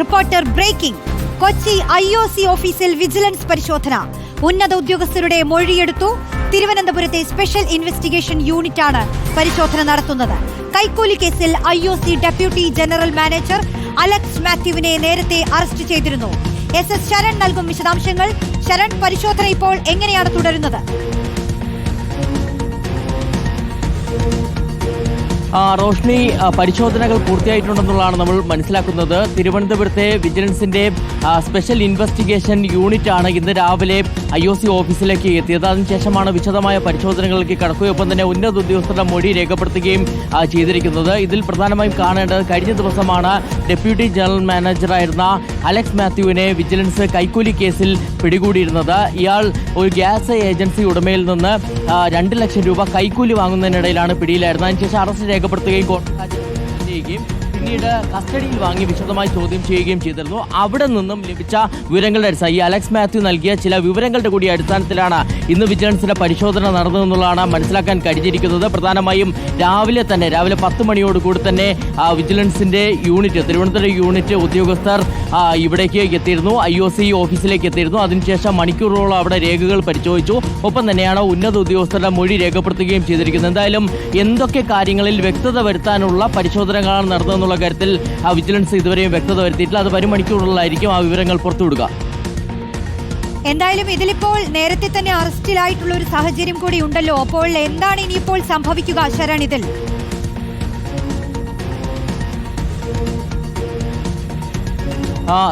Reporter breaking. Kochi I O C ഓഫീസിൽ vigilance പരിശോധന. ഉന്നത ഉദ്യോഗസ്ഥരുടെ മൊഴിയെടുത്തു. തിരുവനന്തപുരത്തെ സ്പെഷ്യൽ ഇൻവെസ്റ്റിഗേഷൻ യൂണിറ്റ് ആണ് പരിശോധന നടത്തുന്നത്. കൈക്കൂലി കേസിൽ I O C deputy general manager Alex മാത്യുവിനെ നേരത്തെ അറസ്റ്റ് ചെയ്തിരുന്നു. എസ് എസ് ശരൺ നൽകും വിശദാംശങ്ങൾ. ശരൺ പരിശോധന ഇപ്പോൾ എങ്ങനെയാണ് തുടരുന്നത്? റോഷ്നി പരിശോധനകൾ പൂർത്തിയായിട്ടുണ്ടെന്നുള്ളതാണ് നമ്മൾ മനസ്സിലാക്കുന്നത്. തിരുവനന്തപുരത്തെ വിജിലൻസിന്റെ സ്പെഷ്യൽ ഇൻവെസ്റ്റിഗേഷൻ യൂണിറ്റ് ആണ് ഇന്ന് രാവിലെ ഐ ഒ സി ഓഫീസിലേക്ക് എത്തിയത്. അതിനുശേഷമാണ് വിശദമായ പരിശോധനകളിലേക്ക് കടക്കുകയൊപ്പം തന്നെ ഉന്നത ഉദ്യോഗസ്ഥരുടെ മൊഴി രേഖപ്പെടുത്തുകയും ചെയ്തിരിക്കുന്നത്. ഇതിൽ പ്രധാനമായും കാണേണ്ടത് കഴിഞ്ഞ ദിവസമാണ് ഡെപ്യൂട്ടി ജനറൽ മാനേജറായിരുന്ന അലക്സ് മാത്യുവിനെ വിജിലൻസ് കൈക്കൂലി കേസിൽ പിടികൂടിയിരുന്നത്. ഇയാൾ ഒരു ഗ്യാസ് ഏജൻസി ഉടമയിൽ നിന്ന് രണ്ട് ലക്ഷം രൂപ കൈക്കൂലി വാങ്ങുന്നതിനിടയിലാണ് പിടിയിലായിരുന്നത്. അതിനുശേഷം അറസ്റ്റ് രേഖപ്പെടുത്തുകയും കോടതി പിന്നീട് കസ്റ്റഡിയിൽ വാങ്ങി വിശദമായി ചോദ്യം ചെയ്യുകയും ചെയ്തിരുന്നു. അവിടെ നിന്നും ലഭിച്ച വിവരങ്ങളുടെ അടിസ്ഥാനം ഈ അലക്സ് മാത്യു നൽകിയ ചില വിവരങ്ങളുടെ കൂടി അടിസ്ഥാനത്തിലാണ് ഇന്ന് വിജിലൻസിന്റെ പരിശോധന നടന്നതെന്നുള്ളതാണ് മനസ്സിലാക്കാൻ കഴിഞ്ഞിരിക്കുന്നത്. പ്രധാനമായും രാവിലെ തന്നെ രാവിലെ പത്ത് മണിയോടുകൂടി തന്നെ വിജിലൻസിന്റെ യൂണിറ്റ് തിരുവനന്തപുരം യൂണിറ്റ് ഉദ്യോഗസ്ഥർ ഇവിടേക്ക് എത്തിയിരുന്നു. ഐ ഒ സി ഓഫീസിലേക്ക് എത്തിയിരുന്നു. അതിനുശേഷം മണിക്കൂറുകളോളം അവിടെ രേഖകൾ പരിശോധിച്ചു. ഒപ്പം തന്നെയാണ് ഉന്നത ഉദ്യോഗസ്ഥരുടെ മൊഴി രേഖപ്പെടുത്തുകയും ചെയ്തിരിക്കുന്നത്. എന്തായാലും എന്തൊക്കെ കാര്യങ്ങളിൽ വ്യക്തത വരുത്താനുള്ള പരിശോധനകളാണ് നടന്നതെന്നുള്ള കാര്യത്തിൽ ആ വിജിലൻസ് ഇതുവരെയും വ്യക്തത വരുത്തിയിട്ടില്ല. അത് വരും ആ വിവരങ്ങൾ പുറത്തുവിടുക. എന്തായാലും ഇതിലിപ്പോൾ നേരത്തെ തന്നെ അറസ്റ്റിലായിട്ടുള്ള ഒരു സാഹചര്യം കൂടി ഉണ്ടല്ലോ. അപ്പോൾ എന്താണ് ഇനിയിപ്പോൾ സംഭവിക്കുക ശരൺ ഇതിൽ?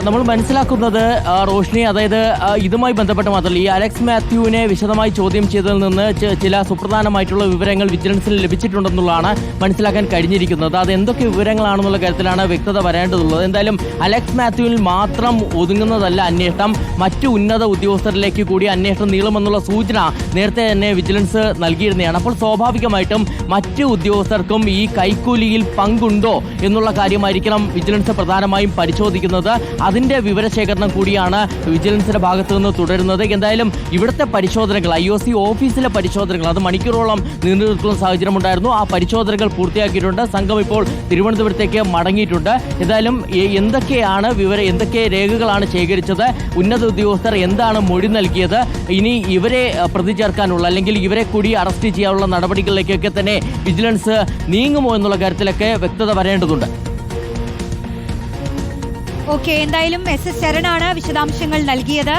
നമ്മൾ മനസ്സിലാക്കുന്നത് റോഷ്നി അതായത് ഇതുമായി ബന്ധപ്പെട്ട് മാത്രമല്ല ഈ അലക്സ് മാത്യുവിനെ വിശദമായി ചോദ്യം ചെയ്തതിൽ നിന്ന് ചില സുപ്രധാനമായിട്ടുള്ള വിവരങ്ങൾ വിജിലൻസിന് ലഭിച്ചിട്ടുണ്ടെന്നുള്ളതാണ് മനസ്സിലാക്കാൻ കഴിഞ്ഞിരിക്കുന്നത്. അത് എന്തൊക്കെ വിവരങ്ങളാണെന്നുള്ള കാര്യത്തിലാണ് വ്യക്തത വരേണ്ടതുള്ളത്. എന്തായാലും അലക്സ് മാത്യുവിൽ മാത്രം ഒതുങ്ങുന്നതല്ല അന്വേഷണം. മറ്റു ഉന്നത ഉദ്യോഗസ്ഥരിലേക്ക് കൂടി അന്വേഷണം നീളുമെന്നുള്ള സൂചന നേരത്തെ തന്നെ വിജിലൻസ് നൽകിയിരുന്നതാണ്. അപ്പോൾ സ്വാഭാവികമായിട്ടും മറ്റ് ഉദ്യോഗസ്ഥർക്കും ഈ കൈക്കൂലിയിൽ പങ്കുണ്ടോ എന്നുള്ള കാര്യമായിരിക്കണം വിജിലൻസ് പ്രധാനമായും പരിശോധിക്കുന്നത്. അതിന്റെ വിവരശേഖരണം കൂടിയാണ് വിജിലൻസിന്റെ ഭാഗത്തു നിന്ന് തുടരുന്നത്. എന്തായാലും ഇവിടുത്തെ പരിശോധനകൾ ഐ ഒ സി ഓഫീസിലെ പരിശോധനകൾ അത് മണിക്കൂറോളം നീണ്ടു നിൽക്കുന്ന സാഹചര്യം ഉണ്ടായിരുന്നു ആ പരിശോധനകൾ പൂർത്തിയാക്കിയിട്ടുണ്ട്. സംഘം ഇപ്പോൾ തിരുവനന്തപുരത്തേക്ക് മടങ്ങിയിട്ടുണ്ട്. എന്തായാലും എന്തൊക്കെയാണ് വിവരം എന്തൊക്കെ രേഖകളാണ് ശേഖരിച്ചത്? ഉന്നത ഉദ്യോഗസ്ഥർ എന്താണ് മൊഴി നൽകിയത്? ഇനി ഇവരെ പ്രതി ചേർക്കാനുള്ള അല്ലെങ്കിൽ ഇവരെ കൂടി അറസ്റ്റ് ചെയ്യാനുള്ള നടപടികളിലേക്കൊക്കെ തന്നെ വിജിലൻസ് നീങ്ങുമോ എന്നുള്ള കാര്യത്തിലൊക്കെ വ്യക്തത വരേണ്ടതുണ്ട്. ഓക്കെ എന്തായാലും എസ് എസ് ശരണാണ് വിശദാംശങ്ങൾ നൽകിയത്.